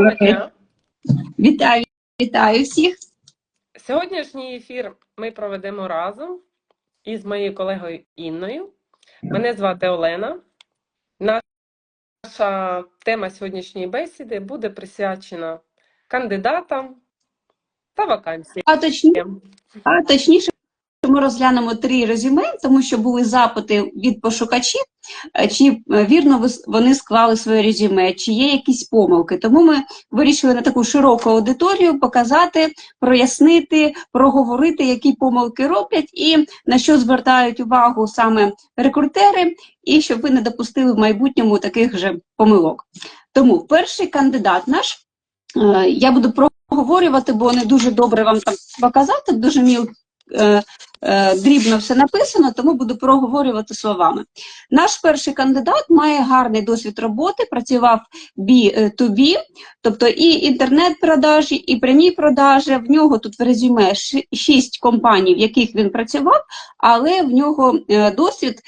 Доброго дня. Вітаю, вітаю всіх. Сьогоднішній ефір ми проведемо разом із моєю колегою Інною. Мене звати Олена. Наша тема сьогоднішньої бесіди буде присвячена кандидатам та вакансіям. А точніше, а точніше, ми розглянемо три резюме, тому що були запити від пошукачів, е, чи е, вірно вони склали своє резюме, чи є якісь помилки. Тому ми вирішили на таку широку аудиторію показати, прояснити, проговорити, які помилки роблять і на що звертають увагу саме рекрутери, і щоб ви не допустили в майбутньому таких же помилок. Тому перший кандидат наш, е, я буду проговорювати, бо не дуже добре вам там показати, дуже міл, е, е, дрібно все написано, тому буду проговорювати словами. Наш перший кандидат має гарний досвід роботи, працював B2B, тобто і інтернет-продажі, і прямі продажі. В нього тут в резюме шість компаній, в яких він працював, але в нього е, досвід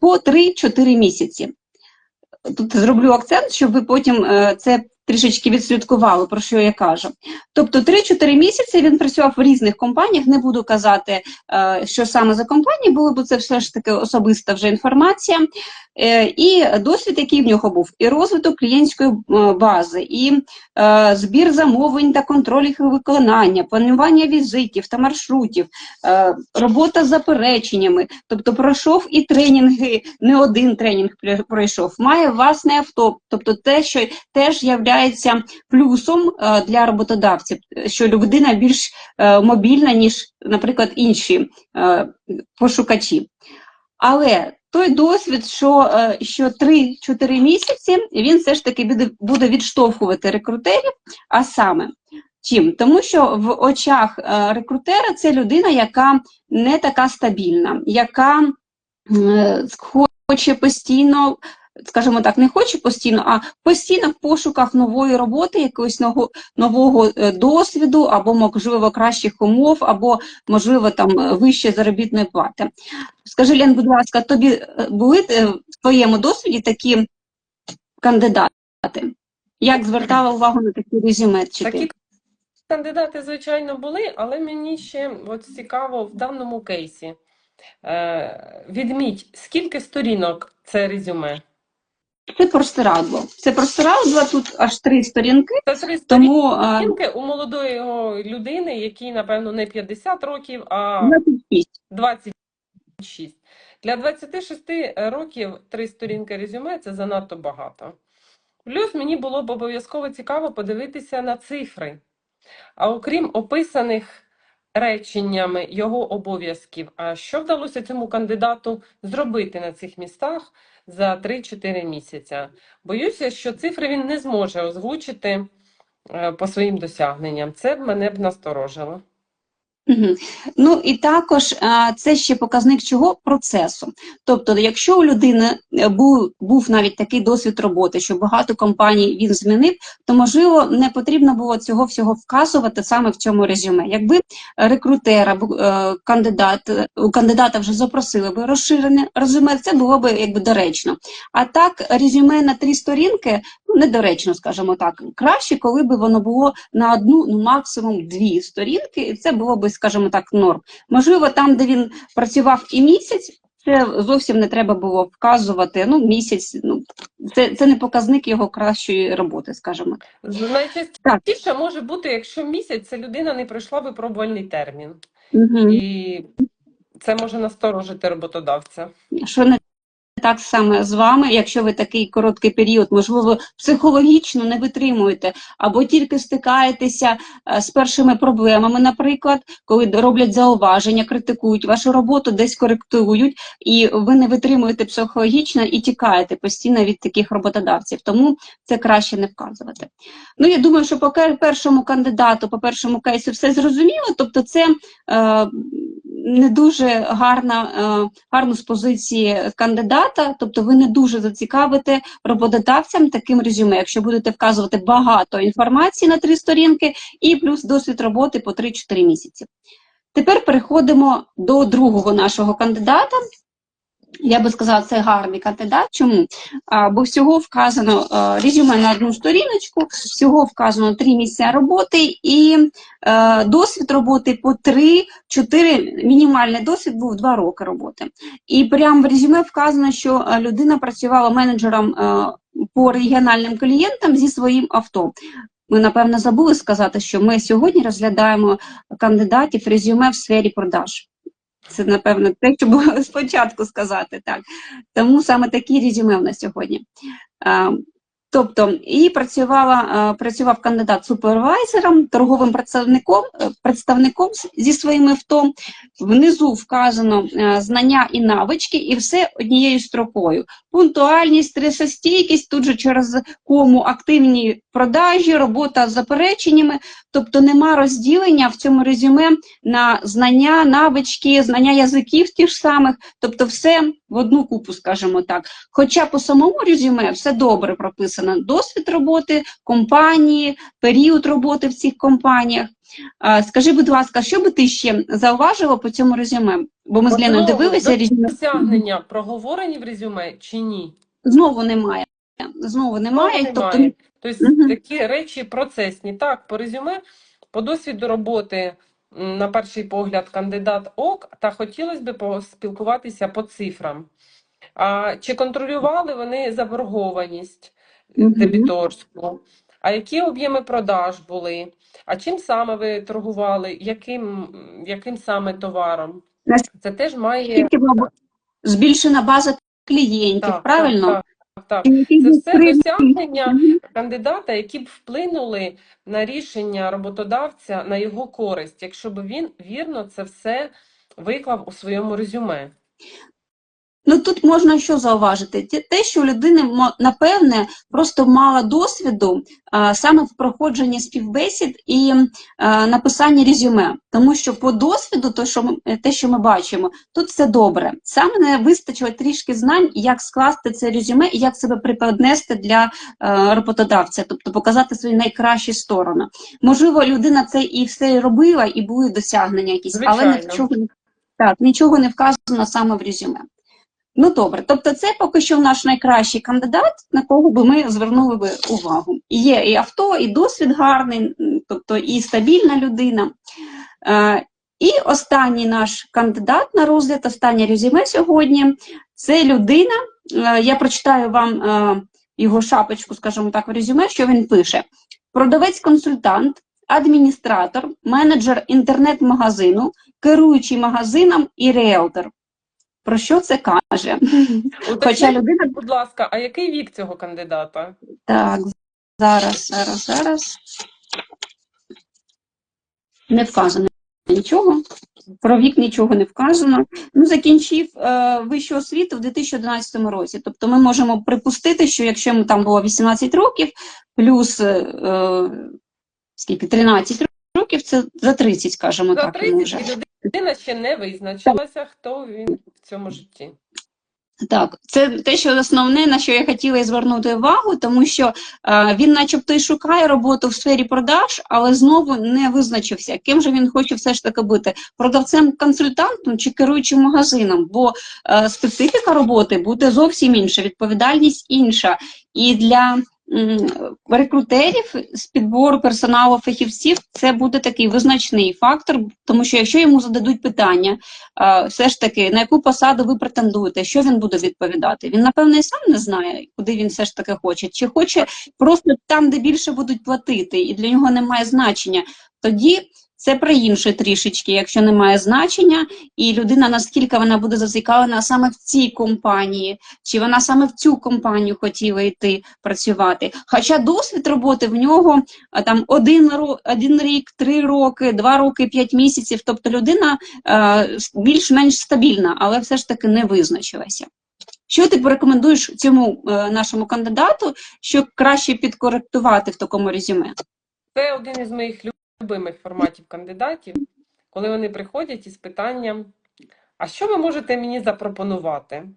по 3-4 місяці. Тут зроблю акцент, щоб ви потім це трішечки відслідкували, про що я кажу. Тобто 3-4 місяці він працював в різних компаніях, не буду казати, е, що саме за компанії були, бо це все ж таки особиста вже інформація. Е, І досвід, який в нього був, і розвиток клієнтської е, бази, і збір замовлень та контроль їх виконання, планування візитів та маршрутів, робота з запереченнями, тобто пройшов і тренінги, не один тренінг пройшов, має власне авто, тобто те, що теж являється плюсом е, для роботодавців, що людина більш е, мобільна, ніж, наприклад, інші е, пошукачі. Але той досвід, що, що 3-4 місяці, він все ж таки буде, відштовхувати рекрутерів, а саме. Чим? Тому що в очах рекрутера це людина, яка не така стабільна, яка хоче постійно, скажімо так, не хоче постійно, а постійно в пошуках нової роботи, якогось нового, е, досвіду, або, можливо, кращих умов, або, можливо, там е, вище заробітної плати. Скажи, Лен, будь ласка, тобі е, були в твоєму досвіді такі кандидати? Як звертала увагу на такі резюме? Такі кандидати, звичайно, були, але мені ще от цікаво в даному кейсі. Відміть, скільки сторінок це резюме? Це простирадло. Це простирадло, тут аж три сторінки, Це три сторінки. тому е, Жінки у молодої людини, якій, напевно, не 50 років, а 26. 26. Для 26 років три сторінки резюме це занадто багато. Плюс мені було б обов'язково цікаво подивитися на цифри. А окрім описаних реченнями його обов'язків, а що вдалося цьому кандидату зробити на цих містах за 3-4 місяця? Боюся, що цифри він не зможе озвучити е, по своїм досягненням. Це мене б насторожило. Ну і також це ще показник чого процесу. Тобто, якщо у людини е, був, був навіть такий досвід роботи, що багато компаній він змінив, то можливо не потрібно було цього всього вказувати саме в цьому резюме. Якби рекрутер або е, кандидат у кандидата вже запросили би розширене резюме, це було б якби доречно. А так, резюме на три сторінки ну, недоречно, скажімо так. Краще, коли б воно було на одну, ну максимум дві сторінки, і це було б, скажімо так, норм. Можливо, там, де він працював і місяць, це зовсім не треба було вказувати. Ну, місяць, ну це, це не показник його кращої роботи, скажімо. Найчастіше може бути, якщо місяць ця людина не пройшла випробувальний термін. Угу. І це може насторожити роботодавця. Що не так саме з вами, якщо ви такий короткий період, можливо, психологічно не витримуєте, або тільки стикаєтеся е, з першими проблемами, наприклад, коли роблять зауваження, критикують вашу роботу, десь коректують, і ви не витримуєте психологічно і тікаєте постійно від таких роботодавців. Тому це краще не вказувати. Ну, я думаю, що по першому кандидату, по першому кейсу все зрозуміло, тобто це. Е, не дуже гарна, е, гарно з позиції кандидата, тобто ви не дуже зацікавите роботодавцям таким резюме, якщо будете вказувати багато інформації на три сторінки і плюс досвід роботи по 3-4 місяці. Тепер переходимо до другого нашого кандидата. Я би сказала, це гарний кандидат. Чому? А, бо всього вказано е, резюме на одну сторіночку, всього вказано три місця роботи і е, досвід роботи по три, чотири. Мінімальний досвід був два роки роботи. І прямо в резюме вказано, що е, людина працювала менеджером е, по регіональним клієнтам зі своїм авто. Ми, напевно, забули сказати, що ми сьогодні розглядаємо кандидатів резюме в сфері продаж. Це, напевно, те, що було спочатку сказати, так. Тому саме такі резюме в нас сьогодні. Тобто, і працювала, е, працював кандидат супервайзером, торговим представником, е, представником зі своїм авто. Внизу вказано е, знання і навички, і все однією строкою. Пунктуальність, стресостійкість, тут же через кому активні продажі, робота з запереченнями. Тобто нема розділення в цьому резюме на знання, навички, знання язиків тих самих, тобто все в одну купу, скажімо так. Хоча по самому резюме все добре прописано: досвід роботи, компанії, період роботи в цих компаніях. Скажи, будь ласка, що би ти ще зауважила по цьому резюме? Бо ми з Леною дивилися резюме. Досягнення проговорені в резюме чи ні? Знову немає. Знову немає. Знову Тобто, немає. Тобто Мгм. такі речі процесні. Так, по резюме, по досвіду роботи, на перший погляд, кандидат ок, та хотілося б поспілкуватися по цифрам. А, чи контролювали вони заборгованість Мгм. дебіторську? А які об'єми продаж були? А чим саме ви торгували? Яким, яким саме товаром? Це теж має збільшена база клієнтів, так, правильно? так, так, так. Це все досягнення кандидата, які б вплинули на рішення роботодавця на його користь, якщо б він вірно це все виклав у своєму резюме. Ну тут можна що зауважити? Те- що людина напевне просто мала досвіду а, саме в проходженні співбесід і а, написанні резюме. Тому що по досвіду, то, що ми, те, що ми бачимо, тут все добре. Саме не вистачило трішки знань, як скласти це резюме і як себе преподнести для е, роботодавця, тобто показати свої найкращі сторони. Можливо, людина це і все робила, і були досягнення якісь, але Звичайно. нічого, не- так, нічого не вказано саме в резюме. Ну добре, тобто це поки що наш найкращий кандидат, на кого би ми звернули би увагу. Є і авто, і досвід гарний, тобто і стабільна людина. Е, і останній наш кандидат на розгляд, останнє резюме сьогодні це людина. е, я прочитаю вам е, його шапочку, скажімо так, в резюме, що він пише: продавець-консультант, адміністратор, менеджер інтернет-магазину, керуючий магазином і реелтор. Про що це каже? Хоча людина будь ласка, а який вік цього кандидата? так, зараз, зараз, зараз. Не вказано нічого. Про вік нічого не вказано. Ну, закінчив е, вищу освіту в 2011 році. Тобто ми можемо припустити, що якщо йому там було 18 років, плюс е, е, скільки, 13 років, це за 30, скажімо За так. йому 30 вже. і людина ще не визначилася, хто він в цьому житті. Так, це те, що основне, на що я хотіла і звернути увагу, тому що е, він, начебто, і шукає роботу в сфері продаж, але знову не визначився, ким же він хоче все ж таки бути продавцем-консультантом чи керуючим магазином, бо е, специфіка роботи буде зовсім інша, відповідальність інша. І для рекрутерів з підбору персоналу фахівців це буде такий визначний фактор, тому що якщо йому зададуть питання, все ж таки, на яку посаду ви претендуєте, що він буде відповідати? Він, напевно, і сам не знає, куди він все ж таки хоче. Чи хоче просто там, де більше будуть платити, і для нього немає значення. Тоді це про інше трішечки, якщо немає значення, і людина наскільки вона буде зацікавлена саме в цій компанії, чи вона саме в цю компанію хотіла йти працювати. Хоча досвід роботи в нього там один, один рік, три роки, два роки, п'ять місяців. Тобто людина більш-менш стабільна, але все ж таки не визначилася. Що ти порекомендуєш цьому е, нашому кандидату, щоб краще підкоректувати в такому резюме? Це один із моїх любимих форматів кандидатів, коли вони приходять із питанням: а що ви можете мені запропонувати?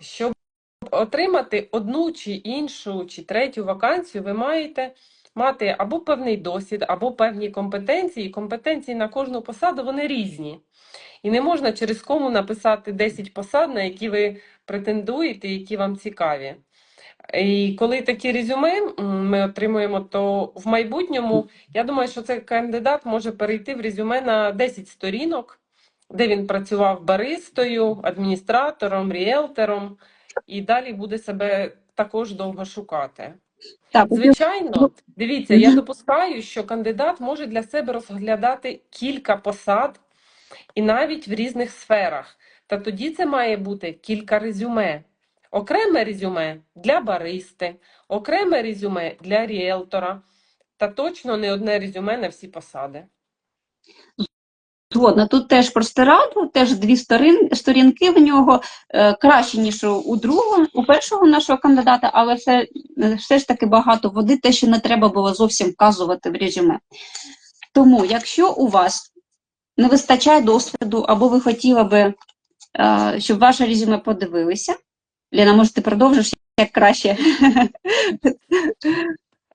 Щоб отримати одну чи іншу, чи третю вакансію, ви маєте мати або певний досвід, або певні компетенції. Компетенції на кожну посаду вони різні. І не можна через кому написати 10 посад, на які ви претендуєте, які вам цікаві. І коли такі резюме ми отримуємо, то в майбутньому я думаю, що цей кандидат може перейти в резюме на 10 сторінок, де він працював баристою, адміністратором, ріелтором, і далі буде себе також довго шукати. Так, Звичайно, дивіться, я допускаю, що кандидат може для себе розглядати кілька посад і навіть в різних сферах. Та тоді це має бути кілька резюме. Окреме резюме для баристи, окреме резюме для ріелтора, та точно не одне резюме на всі посади. Згодна, тут теж простирадло, теж дві сторін, сторінки в нього е, краще, ніж у, другого, у першого нашого кандидата, але все, все ж таки багато води, те, що не треба було зовсім вказувати в резюме. Тому, якщо у вас не вистачає досвіду, або ви хотіли би, е, щоб ваше резюме подивилися, Ліна, може, ти продовжиш як краще?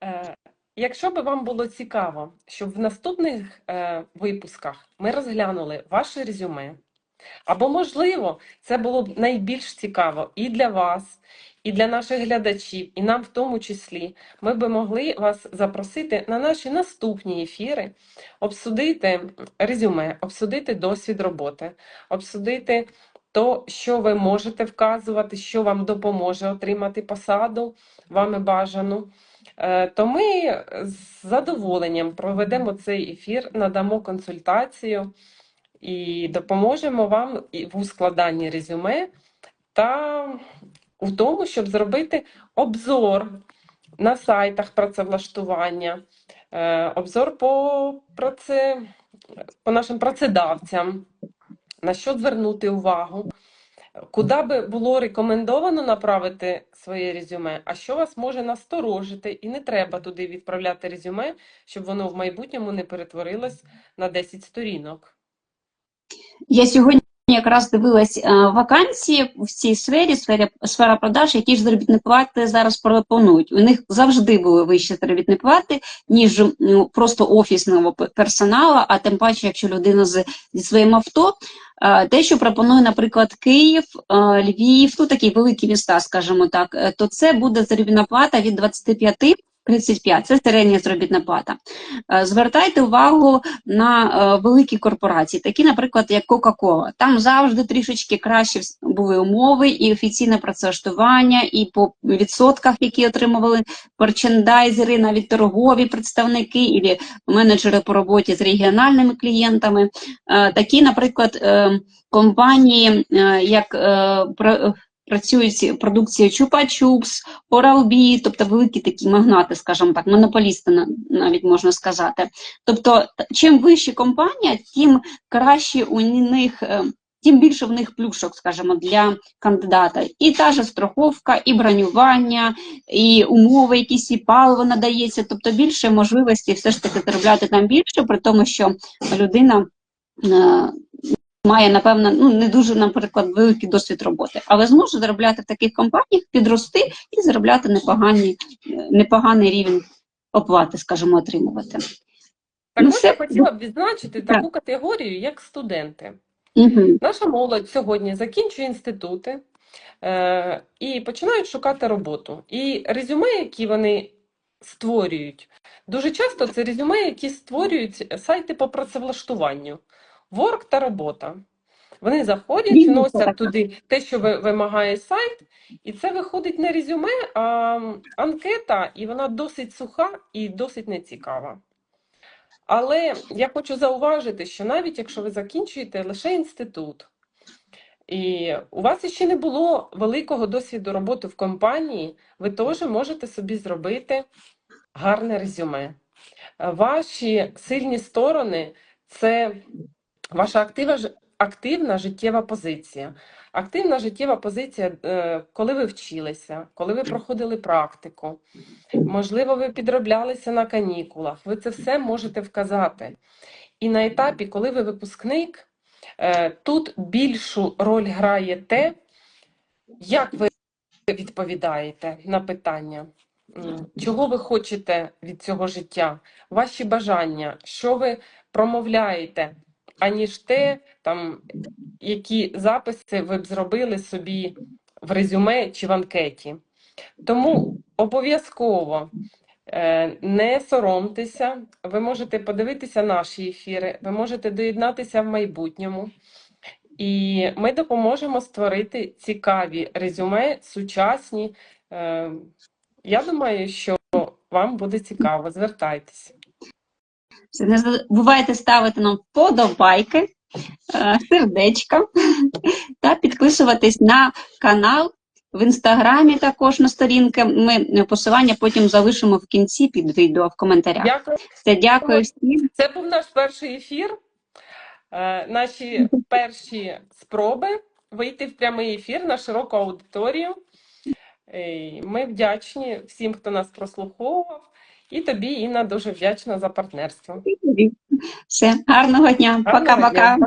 Е, Якщо би вам було цікаво, щоб в наступних е, випусках ми розглянули ваше резюме, або, можливо, це було б найбільш цікаво і для вас, і для наших глядачів, і нам в тому числі, ми би могли вас запросити на наші наступні ефіри, обсудити резюме, обсудити досвід роботи, обсудити то, що ви можете вказувати, що вам допоможе отримати посаду, вами бажану. Е, То ми з задоволенням проведемо цей ефір, надамо консультацію і допоможемо вам в ускладанні резюме та в тому, щоб зробити обзор на сайтах працевлаштування, е, обзор по, праце, по нашим працедавцям, на що звернути увагу. Куди би було рекомендовано направити своє резюме, а що вас може насторожити, і не треба туди відправляти резюме, щоб воно в майбутньому не перетворилось на 10 сторінок. Я сьогодні якраз дивилась е, вакансії в цій сфері, сфері сфера продаж, які ж заробітні плати зараз пропонують. У них завжди були вищі заробітні плати, ніж ну, просто офісного персоналу, а тим паче, якщо людина з, зі своїм авто. Е, Те, що пропонує, наприклад, Київ, е, Львів, ну такі великі міста, скажімо так, е, то це буде заробітна плата від 25 35, це середня заробітна плата. Е, Звертайте увагу на е, великі корпорації, такі, наприклад, як Coca-Cola. Там завжди трішечки краще були умови, і офіційне працевлаштування, і по відсотках, які отримували мерчендайзери, навіть торгові представники і менеджери по роботі з регіональними клієнтами. Е, Такі, наприклад, е, компанії, як працюють продукцією Чупа-Чупс, Oral-B, тобто великі такі магнати, скажімо так, монополісти на- навіть можна сказати. Тобто, чим вища компанія, тим краще у них, е, тим більше в них плюшок, скажімо, для кандидата. І та же страховка, і бронювання, і умови, якісь і паливо надається, тобто більше можливості все ж таки заробляти там більше, при тому, що людина. Має, напевно, ну не дуже, наприклад, великий досвід роботи, але зможе заробляти в таких компаніях, підрости і заробляти непогані, непоганий рівень оплати, скажімо, отримувати. Також все. я хотіла б відзначити Так. таку категорію, як студенти. Угу. Наша молодь сьогодні закінчує інститути е, і починають шукати роботу. І резюме, які вони створюють, дуже часто це резюме, які створюють сайти по працевлаштуванню. Ворк та робота. Вони заходять, вносять туди те, що вимагає сайт, і це виходить не резюме, а анкета, і вона досить суха і досить нецікава. Але я хочу зауважити, що навіть якщо ви закінчуєте лише інститут, і у вас ще не було великого досвіду роботи в компанії, ви теж можете собі зробити гарне резюме. Ваші сильні сторони це ваша актива, активна життєва позиція. Активна життєва позиція, е, коли ви вчилися, коли ви проходили практику, можливо, ви підроблялися на канікулах. Ви це все можете вказати. І на етапі, коли ви випускник, е, тут більшу роль грає те, як ви відповідаєте на питання. чого ви хочете від цього життя, ваші бажання, що ви промовляєте, аніж те, там, які записи ви б зробили собі в резюме чи в анкеті. Тому обов'язково е, не соромтеся, ви можете подивитися наші ефіри, ви можете доєднатися в майбутньому. І ми допоможемо створити цікаві резюме, сучасні. Е, Я думаю, що вам буде цікаво. Звертайтеся. Не забувайте ставити нам вподобайки, е, сердечка та підписуватись на канал в інстаграмі також на сторінки. Ми посилання потім залишимо в кінці під відео в коментарях. Дякую. Все, дякую всім. Це був наш перший ефір. Е, Наші перші спроби вийти в прямий ефір на широку аудиторію. Е, Ми вдячні всім, хто нас прослуховував. І тобі, Інна, дуже вдячна за партнерство. Все, гарного дня. Пока-пока.